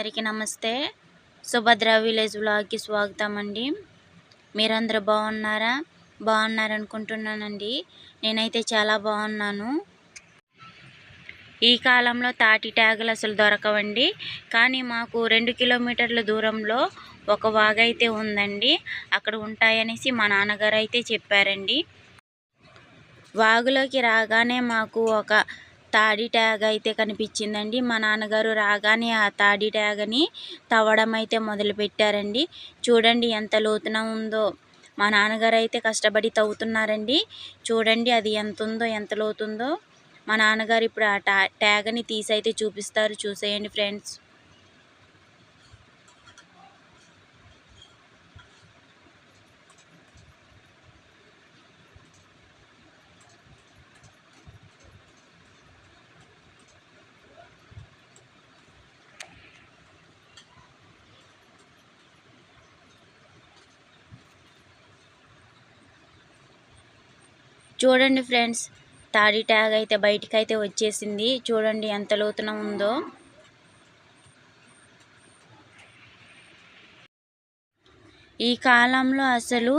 అందరికీ నమస్తే. సుభద్ర విలేజ్ బ్లాగ్కి స్వాగతం అండి మీరందరూ బాగున్నారా? బాగున్నారనుకుంటున్నానండి. నేనైతే చాలా బాగున్నాను. ఈ కాలంలో తాటి ట్యాగులు అసలు దొరకవండి. కానీ మాకు రెండు కిలోమీటర్ల దూరంలో ఒక వాగైతే ఉందండి. అక్కడ ఉంటాయనేసి మా నాన్నగారు అయితే చెప్పారండి. వాగులోకి రాగానే మాకు ఒక తాడి ట్యాగ్ అయితే కనిపించిందండి. మా నాన్నగారు రాగానే ఆ తాడి ట్యాగ్ని తవ్వడం అయితే మొదలుపెట్టారండి. చూడండి ఎంత లోతున ఉందో. మా నాన్నగారు అయితే కష్టపడి తవ్వుతున్నారండి. చూడండి అది ఎంత ఉందో ఎంత లోతుందో. మా నాన్నగారు ఇప్పుడు ఆ ట్యాగ్ని తీసి అయితే చూపిస్తారు. చూసేయండి ఫ్రెండ్స్. చూడండి ఫ్రెండ్స్ తాడి ట్యాగ్ అయితే బయటికి అయితే వచ్చేసింది. చూడండి ఎంత లోతున ఉందో. ఈ కాలంలో అసలు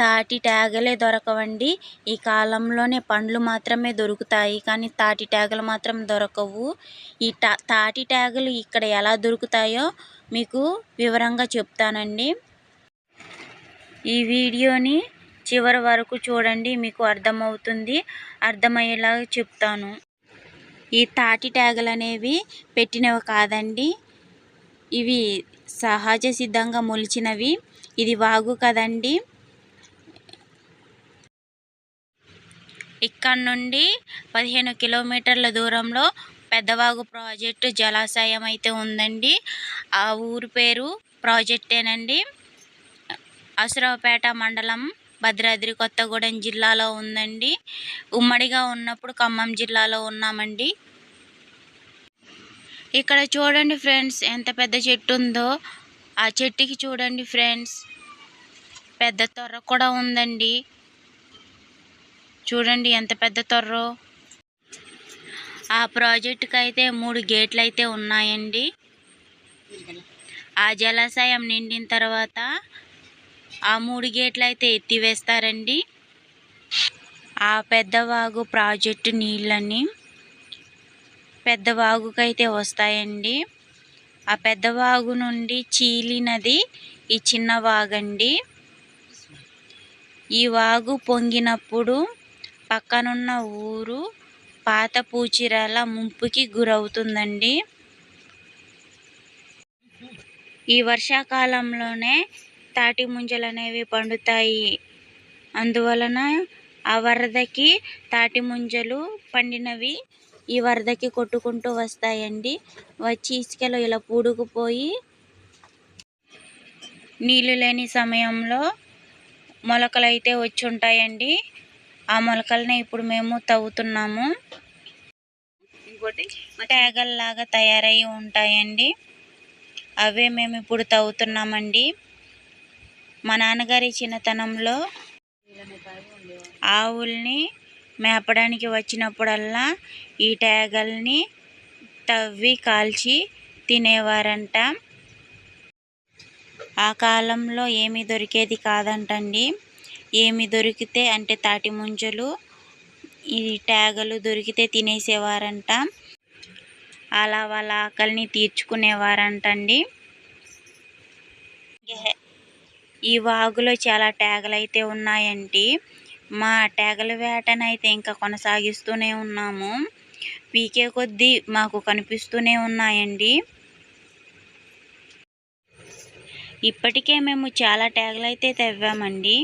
తాటి ట్యాగలే దొరకవండి. ఈ కాలంలోనే పండ్లు మాత్రమే దొరుకుతాయి కానీ తాటి ట్యాగలు మాత్రం దొరకవు. ఈ టా తాటి ట్యాగలు ఇక్కడ ఎలా దొరుకుతాయో మీకు వివరంగా చెప్తానండి. ఈ వీడియోని చివరి వరకు చూడండి మీకు అర్థమవుతుంది. అర్థమయ్యేలాగా చెప్తాను. ఈ తాటి ట్యాగులు అనేవి పెట్టినవి కాదండి. ఇవి సహజ సిద్ధంగా మొలిచినవి. ఇది వాగు కదండి. ఇక్కడ నుండి పదిహేను కిలోమీటర్ల దూరంలో పెద్దవాగు ప్రాజెక్టు జలాశయం అయితే ఉందండి. ఆ ఊరు పేరు ప్రాజెక్టేనండి. అసురావుపేట మండలం భద్రాద్రి కొత్తగూడెం జిల్లాలో ఉందండి. ఉమ్మడిగా ఉన్నప్పుడు ఖమ్మం జిల్లాలో ఉన్నామండి. ఇక్కడ చూడండి ఫ్రెండ్స్ ఎంత పెద్ద చెట్టు ఉందో. ఆ చెట్టుకి చూడండి ఫ్రెండ్స్ పెద్ద తొర్ర కూడా ఉందండి. చూడండి ఎంత పెద్ద తొర్రో. ఆ ప్రాజెక్టుకి అయితే మూడు గేట్లు అయితే ఉన్నాయండి. ఆ జలాశయం నిండిన తర్వాత ఆ మూడు గేట్లు అయితే ఎత్తివేస్తారండి ఆ పెద్దవాగు ప్రాజెక్టు నీళ్ళని పెద్దవాగుకైతే వస్తాయండి. ఆ పెద్దవాగు నుండి చీలినది ఈ చిన్న వాగండి. ఈ వాగు పొంగినప్పుడు పక్కనున్న ఊరు పాత పూచిరాల ముంపుకి గురవుతుందండి. ఈ వర్షాకాలంలోనే తాటి ముంజలు అనేవి పండుతాయి. అందువలన ఆ వరదకి తాటి ముంజలు పండినవి ఈ వరదకి కొట్టుకుంటూ వస్తాయండి. వచ్చి ఇసుకలో ఇలా పూడుకుపోయి నీళ్ళు లేని సమయంలో మొలకలు అయితే వచ్చి ఉంటాయండి. ఆ మొలకల్ని ఇప్పుడు మేము తవ్వుతున్నాము. ట్యాగల్లాగా తయారై ఉంటాయండి. అవే మేము ఇప్పుడు తవ్వుతున్నామండి. మా నాన్నగారి చిన్నతనంలో ఆవుల్ని మేపడానికి వచ్చినప్పుడల్లా ఈ టేగల్ని తవ్వి కాల్చి తినేవారంట. ఆ కాలంలో ఏమి దొరికేది కాదంటండి. ఏమి దొరికితే అంటే తాటి ముంజలు ఈ టేగలు దొరికితే తినేసేవారంట. అలా వాళ్ళ ఆకలిని తీర్చుకునేవారంటండి. ఈ వాగులో చాలా ట్యాగలు అయితే ఉన్నాయండి మా ట్యాగల వేటనైతే ఇంకా కొనసాగిస్తూనే ఉన్నాము. పీకే కొద్దీ మాకు కనిపిస్తూనే ఉన్నాయండి. ఇప్పటికే మేము చాలా ట్యాగులు అయితే తవ్వామండి.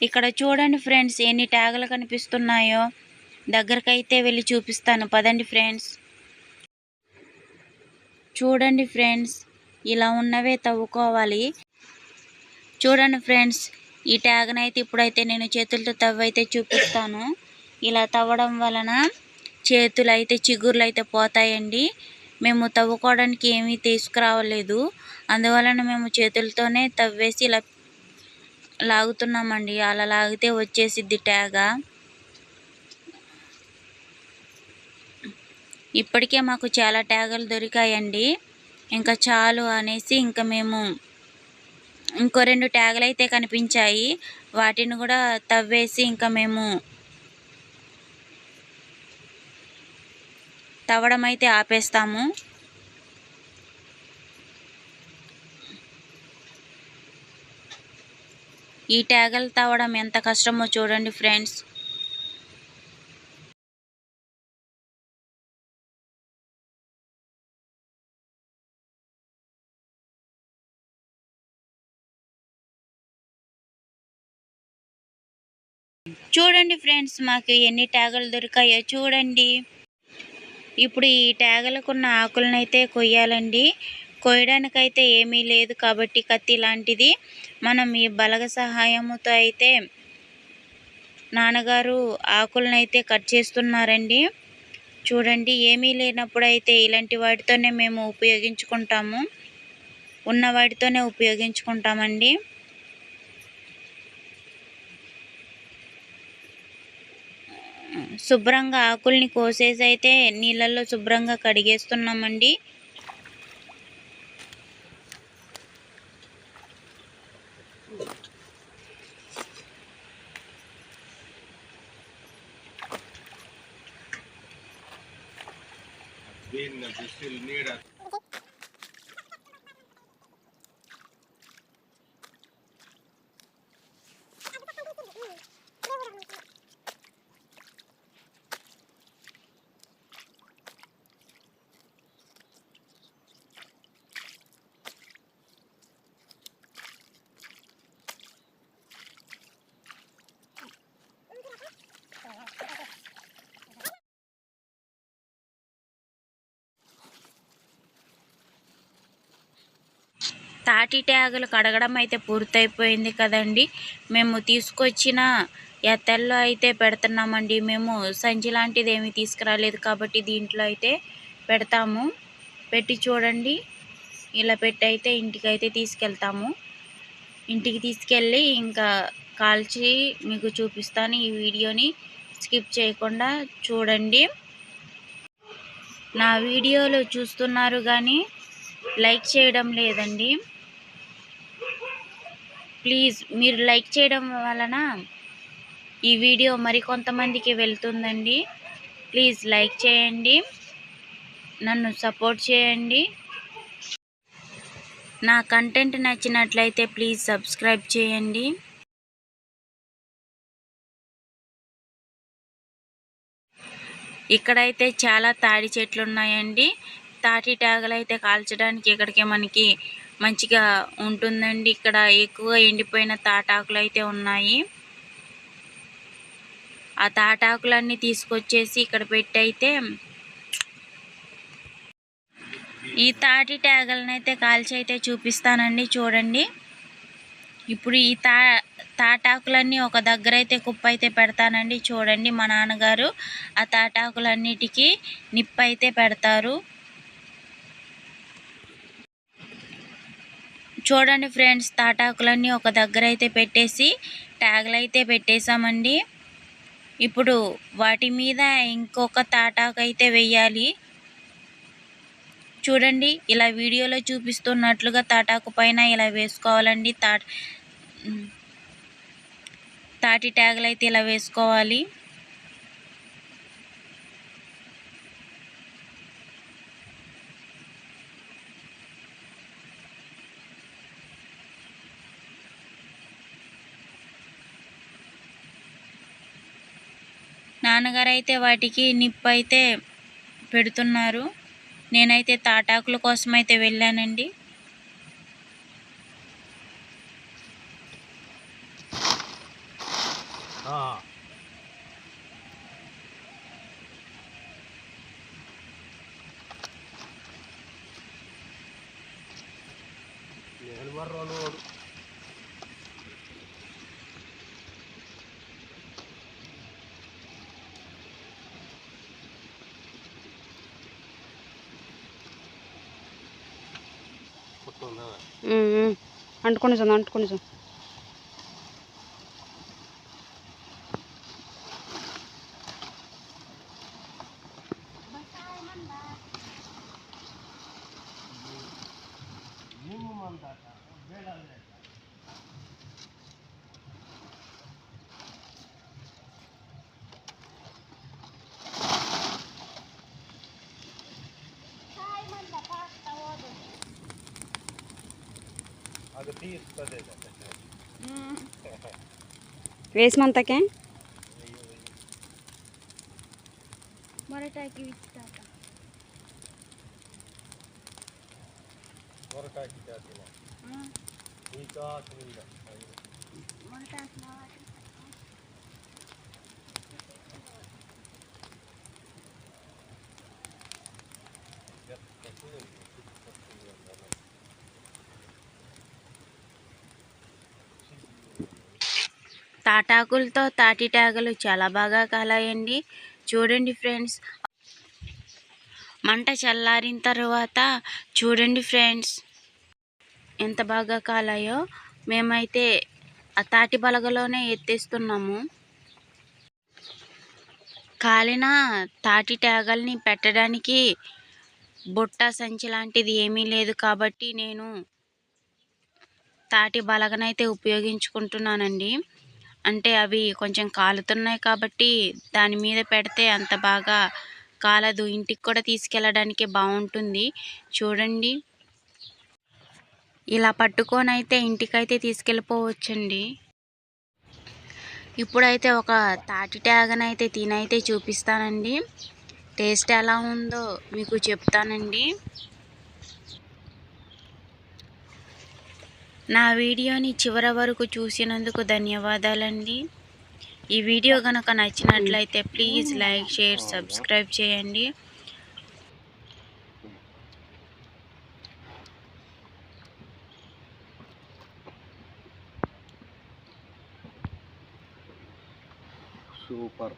ఇక్కడ చూడండి ఫ్రెండ్స్ ఎన్ని ట్యాగులు కనిపిస్తున్నాయో. దగ్గరకైతే వెళ్ళి చూపిస్తాను. పదండి ఫ్రెండ్స్. చూడండి ఫ్రెండ్స్ ఇలా ఉన్నవే తవ్వుకోవాలి. చూడండి ఫ్రెండ్స్ ఈ ట్యాగ్ని అయితే ఇప్పుడైతే నేను చేతులతో తవ్వైతే చూపిస్తాను. ఇలా తవ్వడం వలన చేతులు అయితే చిగుర్లు అయితే పోతాయండి. మేము తవ్వుకోవడానికి ఏమీ తీసుకురావలేదు. అందువలన మేము చేతులతోనే తవ్వేసి ఇలా లాగుతున్నామండి. అలా లాగితే వచ్చేసిద్ది ట్యాగా ఇప్పటికే మాకు చాలా ట్యాగులు దొరికాయండి. ఇంకా చాలు అనేసి ఇంకా మేము ఇంకో రెండు ట్యాగులు అయితే కనిపించాయి. వాటిని కూడా తవ్వేసి ఇంకా మేము తవ్వడం అయితే ఆపేస్తాము. ఈ ట్యాగలు తవ్వడం ఎంత కష్టమో చూడండి ఫ్రెండ్స్. చూడండి ఫ్రెండ్స్ మాకు ఎన్ని ట్యాగులు దొరికాయో చూడండి. ఇప్పుడు ఈ ట్యాగులకున్న ఉన్న ఆకులనైతే కొయ్యాలండి. కొయ్యడానికైతే ఏమీ లేదు కాబట్టి కత్తి లాంటిది. మనం ఈ బలగ సహాయముతో అయితే నాన్నగారు ఆకులనైతే కట్ చేస్తున్నారండి. చూడండి ఏమీ లేనప్పుడు అయితే ఇలాంటి వాటితోనే మేము ఉపయోగించుకుంటాము. ఉన్న వాటితోనే ఉపయోగించుకుంటామండి. శుభ్రంగా ఆకుల్ని కోసేసి అయితే నీళ్ళల్లో శుభ్రంగా కడిగేస్తున్నామండి. తాటి ట్యాగులు కడగడం అయితే పూర్తయిపోయింది కదండి. మేము తీసుకొచ్చిన ఎత్తల్లో అయితే పెడుతున్నామండి. మేము సంచి లాంటిది ఏమీ తీసుకురాలేదు కాబట్టి దీంట్లో అయితే పెడతాము. పెట్టి చూడండి. ఇలా పెట్టి అయితే ఇంటికి అయితే తీసుకెళ్తాము. ఇంటికి తీసుకెళ్ళి ఇంకా కాల్చి మీకు చూపిస్తాను ఈ వీడియోని. స్కిప్ చేయకుండా చూడండి. నా వీడియోలు చూస్తున్నారు కానీ లైక్ చేయడం లేదండి. ప్లీజ్ మీరు లైక్ చేయడం వలన ఈ వీడియో మరికొంతమందికి వెళ్తుందండి. ప్లీజ్ లైక్ చేయండి. నన్ను సపోర్ట్ చేయండి. నా కంటెంట్ నచ్చినట్లయితే ప్లీజ్ సబ్స్క్రైబ్ చేయండి. ఇక్కడైతే చాలా తాడి చెట్లు ఉన్నాయండి తాటి ట్యాగులు అయితే కాల్చడానికి ఇక్కడికి మనకి మంచిగా ఉంటుందండి. ఇక్కడ ఎక్కువగా ఎండిపోయిన తాటాకులు అయితే ఉన్నాయి. ఆ తాటాకులన్నీ తీసుకొచ్చేసి ఇక్కడ పెట్టి అయితే ఈ తాటి ట్యాగలనైతే కాల్చి అయితే చూపిస్తానండి. చూడండి. ఇప్పుడు ఈ తా తాటాకులన్నీ ఒక దగ్గర అయితే కుప్ప అయితే పెడతానండి. చూడండి మా నాన్నగారు ఆ తాటాకులన్నిటికీ నిప్పు అయితే పెడతారు. చూడండి ఫ్రెండ్స్ తాటాకులన్నీ ఒక దగ్గర అయితే పెట్టేసి ట్యాగులు అయితే పెట్టేశామండి. ఇప్పుడు వాటి మీద ఇంకొక తాటాకు అయితే వెయ్యాలి. చూడండి ఇలా వీడియోలో చూపిస్తున్నట్లుగా తాటాకు పైన ఇలా వేసుకోవాలండి. తా తాటి ట్యాగులు అయితే ఇలా వేసుకోవాలి. నాన్నగారు అయితే వాటికి నిప్పు అయితే పెడుతున్నారు. నేనైతే తాటాకుల కోసం అయితే వెళ్ళానండి నేను అంటుకొని చందు అంటుకొని చందు. వేసినంతకే మొరటాకి విచ్చుతాక మొరటాకి మొరటాకి తాటాకులతో తాటి టాగలు చాలా బాగా కాలాయండి. చూడండి ఫ్రెండ్స్. మంట చల్లారిన తర్వాత చూడండి ఫ్రెండ్స్. ఎంత బాగా కాలాయో మేమైతే ఆ తాటి బలగలోనే ఎత్తేస్తున్నాము. కాలిన తాటి ట్యాగల్ని పెట్టడానికి బుట్ట సంచి లాంటిది ఏమీ లేదు కాబట్టి నేను తాటి బలగనైతే ఉపయోగించుకుంటున్నానండి. అంటే అవి కొంచెం కాలుతున్నాయి కాబట్టి దాని మీద పెడితే అంత బాగా కాలదు. ఇంటికి కూడా తీసుకెళ్ళడానికి బాగుంటుంది. చూడండి. ఇలా పట్టుకొని అయితే ఇంటికైతే తీసుకెళ్ళిపోవచ్చండి. ఇప్పుడైతే ఒక తాటి ట్యాగనైతే తినైతే చూపిస్తానండి. టేస్ట్ ఎలా ఉందో మీకు చెప్తానండి. నా వీడియోని చివరి వరకు చూసినందుకు ధన్యవాదాలండి. ఈ వీడియో కనుక నచ్చినట్లయితే ప్లీజ్ లైక్ షేర్ సబ్స్క్రైబ్ చేయండి. సూపర్.